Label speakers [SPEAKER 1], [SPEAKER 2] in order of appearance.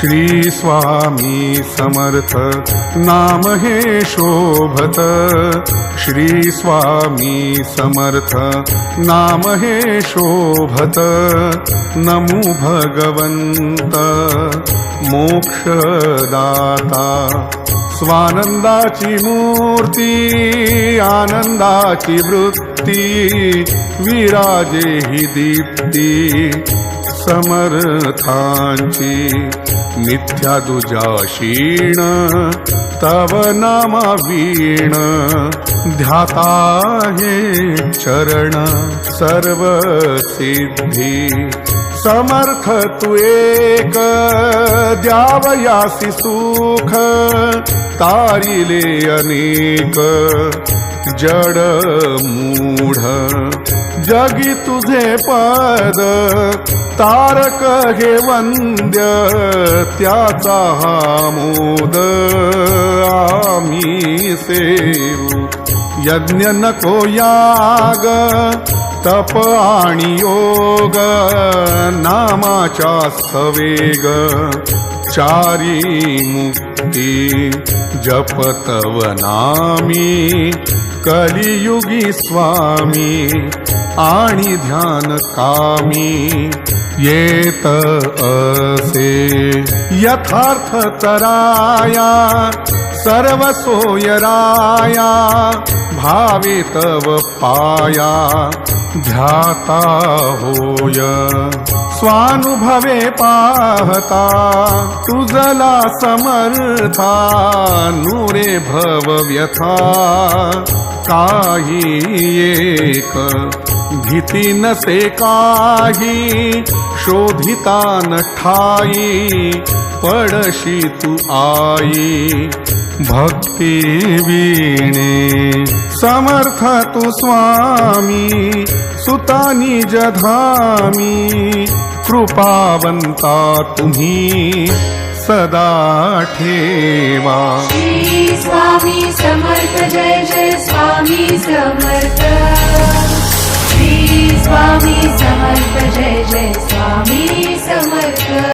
[SPEAKER 1] श्री स्वामी समर्थ नाम हे शोभत. श्री स्वामी समर्थ नाम हे शोभत. नमो भगवंत मोक्षदाता. स्वानंदाची मूर्ती आनंदाची वृत्ती विराजे ही दीप्ती. समर्थांची मिथ्या दुजाशीण तव नामा वीण ध्याता हे चरण सर्व सिद्धी समर्थ तू एक द्यावयासी सुख तारिले अनेक. जड मूढ जगी तुझे पद तारक हे वंद्य त्याचा हा मोद. आम्ही सेवू. यज्ञ नको याग तप आणि योग नामाच्या सवेग. चारी मुक्ती जपतव नामी कलियुगी स्वामी. आणि ध्यान कामी येत असे. यथार्थ तराया सर्व सोयराया भावे तव पाया ध्याता होय. स्वानुभवे पाहता तुझला समर्था नुरे भव व्यथा काही एक भीती नसे काही शोधिता न ठाई पडशी तू आई. भक्ती वीणे समर्थ तू स्वामी सुतानी जधामी कृपावंता तुम्ही सदा ठेवा.
[SPEAKER 2] स्वामी समर्थ जय जय स्वामी समर्थ.